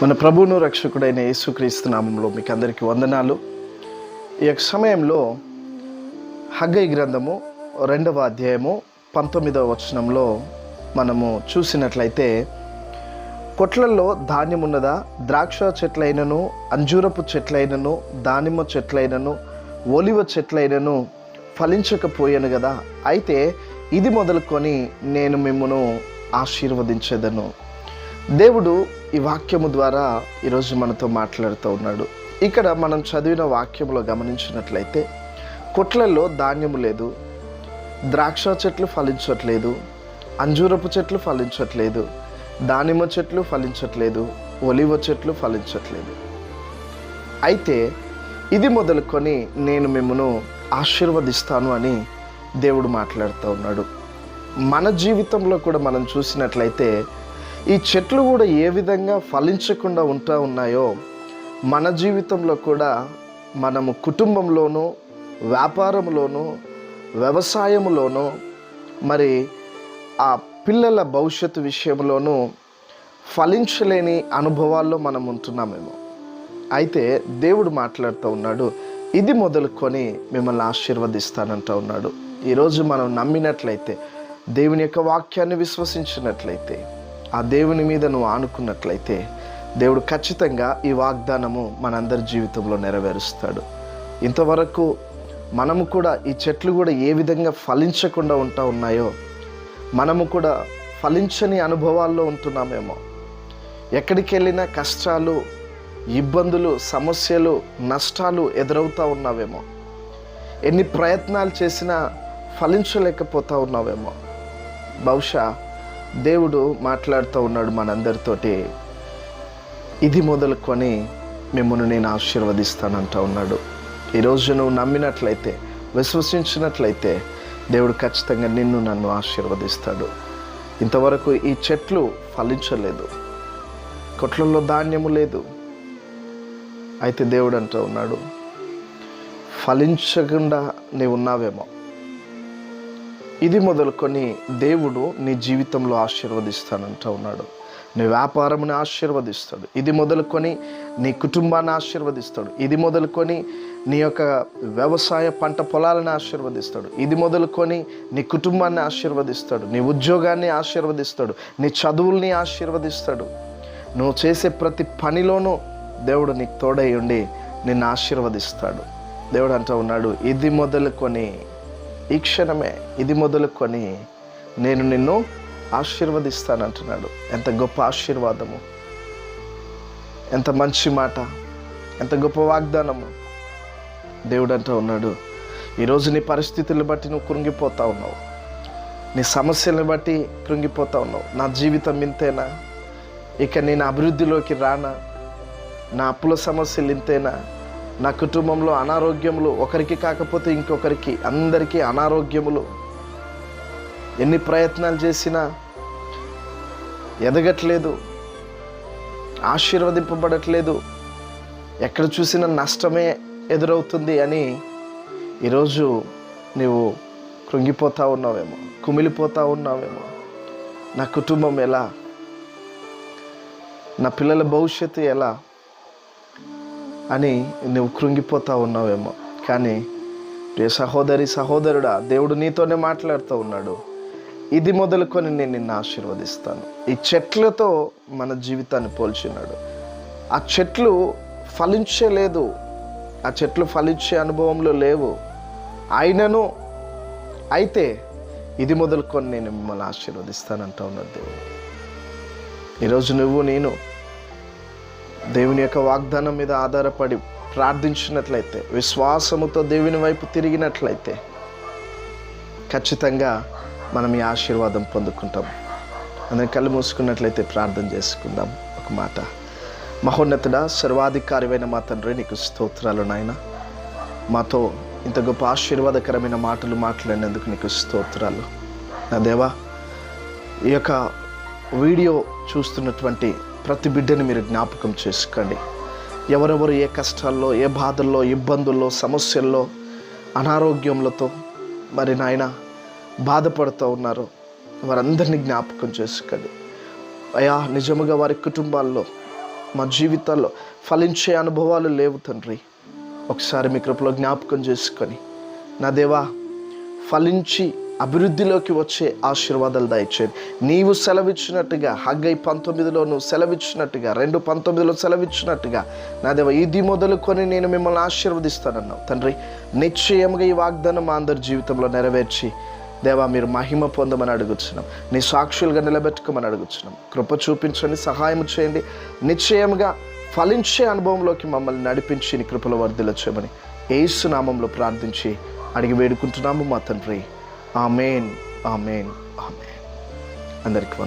మన ప్రభువును రక్షకుడైన యేసుక్రీస్తు నామంలో మీకు అందరికీ వందనాలు. ఈ యొక్క సమయంలో హగ్గై గ్రంథము రెండవ అధ్యాయము పంతొమ్మిదవ వచనంలో మనము చూసినట్లయితే కొట్లల్లో ధాన్యం ఉన్నదా ద్రాక్ష చెట్లైనను అంజూరపు చెట్లైనను దానిమ్మ చెట్లైనను ఒలివ చెట్లైనను ఫలించకపోయాను కదా అయితే ఇది మొదలుకొని నేను మిమ్మను ఆశీర్వదించేదను. దేవుడు ఈ వాక్యము ద్వారా ఈరోజు మనతో మాట్లాడుతూ ఉన్నాడు. ఇక్కడ మనం చదివిన వాక్యంలో గమనించినట్లయితే కొట్లలో ధాన్యము లేదు ద్రాక్ష చెట్లు ఫలించట్లేదు అంజూరపు చెట్లు ఫలించట్లేదు దానిమ్మ చెట్లు ఫలించట్లేదు ఒలివ చెట్లు ఫలించట్లేదు. అయితే ఇది మొదలుకొని నేను మిమ్మను ఆశీర్వదిస్తాను అని దేవుడు మాట్లాడుతూ ఉన్నాడు. మన జీవితంలో కూడా మనం చూసినట్లయితే ఈ చెట్లు కూడా ఏ విధంగా ఫలించకుండా ఉంటా ఉన్నాయో మన జీవితంలో కూడా మనము కుటుంబంలోనూ వ్యాపారంలోనూ వ్యవసాయంలోనూ మరి ఆ పిల్లల భవిష్యత్తు విషయంలోనూ ఫలించలేని అనుభవాల్లో మనం ఉంటున్నామేమో. అయితే దేవుడు మాట్లాడుతూ ఉన్నాడు ఇది మొదలుకొని మిమ్మల్ని ఆశీర్వదిస్తానంటూ ఉన్నాడు. ఈరోజు మనం నమ్మినట్లయితే దేవుని యొక్క వాక్యాన్ని విశ్వసించినట్లయితే ఆ దేవుని మీద నువ్వు ఆనుకున్నట్లయితే దేవుడు ఖచ్చితంగా ఈ వాగ్దానము మనందరి జీవితంలో నెరవేరుస్తాడు. ఇంతవరకు మనము కూడా ఈ చెట్లు కూడా ఏ విధంగా ఫలించకుండా ఉంటా ఉన్నాయో మనము కూడా ఫలించని అనుభవాల్లో ఉంటున్నామేమో ఎక్కడికి వెళ్ళినా కష్టాలు ఇబ్బందులు సమస్యలు నష్టాలు ఎదురవుతూ ఉన్నావేమో ఎన్ని ప్రయత్నాలు చేసినా ఫలించలేకపోతా ఉన్నావేమో. బహుశా దేవుడు మాట్లాడుతూ ఉన్నాడు మనందరితోటి. ఇది మొదలుకొని మిమ్మల్ని నేను ఆశీర్వదిస్తానంటూ ఉన్నాడు. ఈరోజు నువ్వు నమ్మినట్లయితే విశ్వసించినట్లయితే దేవుడు ఖచ్చితంగా నిన్ను నన్ను ఆశీర్వదిస్తాడు. ఇంతవరకు ఈ చెట్లు ఫలించలేదు. కొట్లలో ధాన్యము లేదు. అయితే దేవుడు అంటూ ఉన్నాడు ఫలించకుండా నీవు ఉన్నావేమో. ఇది మొదలుకొని దేవుడు నీ జీవితంలో ఆశీర్వదిస్తానంటూ ఉన్నాడు. నీ వ్యాపారముని ఆశీర్వదిస్తాడు. ఇది మొదలుకొని నీ కుటుంబాన్ని ఆశీర్వదిస్తాడు. ఇది మొదలుకొని నీ యొక్క వ్యవసాయ పంట పొలాలను ఆశీర్వదిస్తాడు. ఇది మొదలుకొని నీ కుటుంబాన్ని ఆశీర్వదిస్తాడు. నీ ఉద్యోగాన్ని ఆశీర్వదిస్తాడు. నీ చదువుల్ని ఆశీర్వదిస్తాడు. నువ్వు చేసే ప్రతి పనిలోనూ దేవుడు నీకు తోడై ఉండి నిన్ను ఆశీర్వదిస్తాడు. దేవుడు అంటూ ఉన్నాడు ఇది మొదలుకొని ఈ క్షణమే ఇది మొదలుకొని నేను నిన్ను ఆశీర్వదిస్తానంటున్నాడు. ఎంత గొప్ప ఆశీర్వాదము. ఎంత మంచి మాట. ఎంత గొప్ప వాగ్దానము. దేవుడు అంటూ ఉన్నాడు. ఈరోజు నీ పరిస్థితులను బట్టి నువ్వు కృంగిపోతా ఉన్నావు. నీ సమస్యలను బట్టి కృంగిపోతా ఉన్నావు. నా జీవితం ఇంతేనా? ఇక నేను అభివృద్ధిలోకి రానా? నా అప్పుల సమస్యలు ఇంతేనా? నా కుటుంబంలో అనారోగ్యములు ఒకరికి కాకపోతే ఇంకొకరికి అందరికీ అనారోగ్యములు. ఎన్ని ప్రయత్నాలు చేసినా ఎదగట్లేదు ఆశీర్వదింపబడట్లేదు ఎక్కడ చూసినా నష్టమే ఎదురవుతుంది అని ఈరోజు నీవు కృంగిపోతూ ఉన్నావేమో కుమిలిపోతూ ఉన్నావేమో. నా కుటుంబం ఎలా? నా పిల్లల భవిష్యత్తు ఎలా? అని నువ్వు కృంగిపోతూ ఉన్నావేమో. కానీ ప్రియ సహోదరి సహోదరుడా దేవుడు నీతోనే మాట్లాడుతూ ఉన్నాడు. ఇది మొదలుకొని నేను నిన్ను ఆశీర్వదిస్తాను. ఈ చెట్లతో మన జీవితాన్ని పోల్చినాడు. ఆ చెట్లు ఫలించలేదు ఆ చెట్లు ఫలించే అనుభవంలో లేవు. అయినను అయితే ఇది మొదలుకొని నేను మిమ్మల్ని ఆశీర్వదిస్తానంటా ఉన్నాడు దేవుడు. ఈరోజు నువ్వు నేను దేవుని యొక్క వాగ్దానం మీద ఆధారపడి ప్రార్థించినట్లయితే విశ్వాసముతో దేవుని వైపు తిరిగినట్లయితే ఖచ్చితంగా మనం ఈ ఆశీర్వాదం పొందుకుంటాం. అందరం కళ్ళు మూసుకున్నట్లయితే ప్రార్థన చేసుకుందాం. ఒక మాట. మహోన్నతుడ సర్వాధికారివైన మా తండ్రి నీకు స్తోత్రాలు నాయన. మాతో ఇంత గొప్ప ఆశీర్వాదకరమైన మాటలు మాట్లాడినందుకు నీకు స్తోత్రాలు. నా దేవా ఈ యొక్క వీడియో చూస్తున్నటువంటి ప్రతి బిడ్డని మీరు జ్ఞాపకం చేసుకోండి. ఎవరెవరు ఏ కష్టాల్లో ఏ బాధల్లో ఇబ్బందుల్లో సమస్యల్లో అనారోగ్యములతో మరి నాయన బాధపడుతూ ఉన్నారో వారందరినీ జ్ఞాపకం చేసుకోండి. అయా నిజముగా వారి కుటుంబాల్లో మా జీవితాల్లో ఫలించే అనుభవాలు లేవు తండ్రి. ఒకసారి మీ కృపలో జ్ఞాపకం చేసుకొని నా దేవా ఫలించి అభివృద్ధిలోకి వచ్చే ఆశీర్వాదాలు దయచేది నీవు సెలవిచ్చినట్టుగా హగ్గై పంతొమ్మిదిలో నువ్వు సెలవిచ్చినట్టుగా రెండు పంతొమ్మిదిలో సెలవిచ్చినట్టుగా నా దేవ ఇది మొదలుకొని నేను మిమ్మల్ని ఆశీర్వదిస్తానన్నావు. తండ్రి నిశ్చయంగా ఈ వాగ్దానం మా అందరి జీవితంలో నెరవేర్చి దేవా మీరు మహిమ పొందమని అడుగుతున్నాం నీ సాక్షులుగా నిలబెట్టుకోమని అడుగుతున్నాం కృప చూపించండి సహాయం చేయండి. నిశ్చయముగా ఫలించే అనుభవంలోకి మమ్మల్ని నడిపించి నీ కృపలో వర్ధిల చేయమని నామంలో ప్రార్థించి అడిగి వేడుకుంటున్నాము మా తండ్రి. ఆమెన్ ఆమెన్ ఆమెన్ అందరికి వందనాలు.